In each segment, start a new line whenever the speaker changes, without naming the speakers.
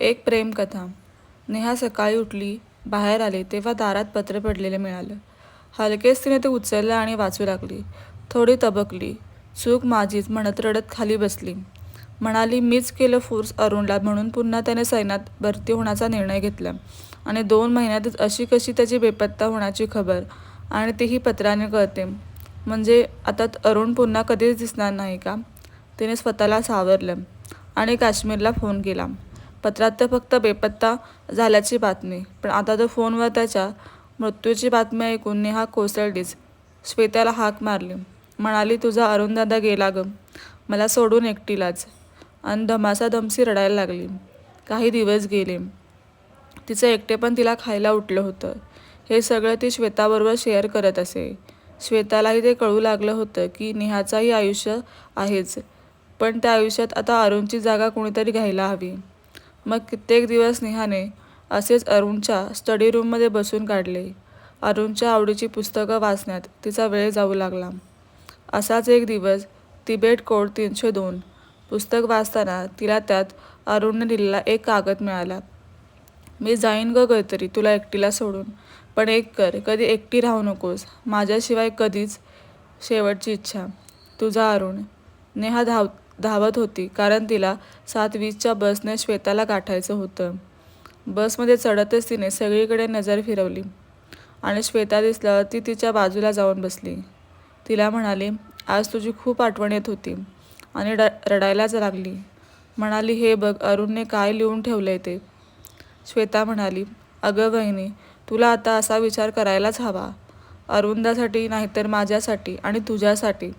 एक प्रेमकथा. नेहा सकाळी उठली बाहेर आली तेव्हा दारात पत्र पडलेलं मिळालं. हलकेच तिने ते उचललं आणि वाचू लागली. थोडी तबकली. चूक माझीच म्हणत रडत खाली बसली. म्हणाली मीच केलं फोर्स अरुणला म्हणून पुन्हा त्याने सैन्यात भरती होण्याचा निर्णय घेतला. आणि दोन महिन्यातच अशी कशी त्याची बेपत्ता होण्याची खबर आणि तीही पत्राने कळते. म्हणजे आता अरुण पुन्हा कधीच दिसणार नाही का? तिने स्वतःला सावरलं आणि काश्मीरला फोन केला. पत्रात तर फक्त बेपत्ता झाल्याची बातमी पण आता तर फोनवर त्याच्या मृत्यूची बातमी ऐकून नेहा कोसळलीच. श्वेताला हाक मारली. म्हणाली तुझा अरुणदादा गेला ग. मला सोडून एकटीलाच. आणि धमासा धमसी रडायला लागली. काही दिवस गेले. तिचं एकटेपण तिला खायला उठलं होतं. हे सगळं ती श्वेताबरोबर शेअर करत असे. श्वेतालाही ते कळू लागलं होतं की नेहाचाही आयुष्य आहेच. पण त्या आयुष्यात आता अरुणची जागा कोणीतरी घ्यायला हवी. मग कित्येक दिवस नेहाने असेच अरुणच्या स्टडी रूममध्ये बसून काढले. अरुणच्या आवडीची पुस्तकं वाचण्यात तिचा वेळ जाऊ लागला. असाच एक दिवस तिबेट कोड तीनशे दोन पुस्तक वाचताना तिला त्यात अरुणने दिलेला एक कागद मिळाला. मी जाईन ग काहीतरी तुला एकटीला सोडून. पण एक कर कधी एकटी राहू नकोस. माझ्याशिवाय कधीच शेवटची इच्छा. तुझा अरुण. नेहा धाव धावत होती कारण तिला सात वीसच्या बसने श्वेताला गाठायचं होतं. बसमध्ये चढतच तिने सगळीकडे नजर फिरवली आणि श्वेता दिसल्यावर ती तिच्या बाजूला जाऊन बसली. तिला म्हणाली आज तुझी खूप आठवण येत होती आणि ड रडायलाच लागली. म्हणाली हे बघ अरुणने काय लिहून ठेवलंय ते? श्वेता म्हणाली अगं बहिणी तुला आता असा विचार करायलाच हवा. अरुंदासाठी नाहीतर माझ्यासाठी आणि तुझ्यासाठी.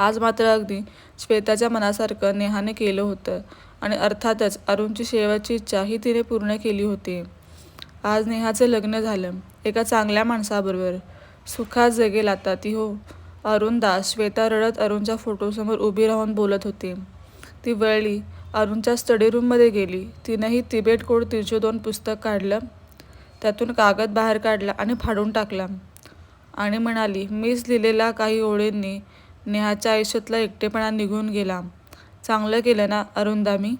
आज मात्र अगदी श्वेताच्या मनासारखं नेहाने केलं होतं आणि अर्थातच अरुणची शेवटची इच्छा ही तिने पूर्ण केली होती. आज नेहाचं लग्न झालं एका चांगल्या माणसाबरोबर. सुखात जगेल आता ती हो. अरुणदास श्वेता रडत अरुणच्या फोटोसमोर उभी राहून बोलत होती. ती वळली अरुणच्या स्टडी रूममध्ये गेली. तिनंही तिबेट कोड तीनशे दोन पुस्तक काढलं त्यातून कागद बाहेर काढला आणि फाडून टाकला. आणि म्हणाली मीच लिहिलेल्या काही ओळींनी नेहाच्या आयुष्यातला एकटेपणा निघून गेला. चांगलं केलं ना अरुंदामी?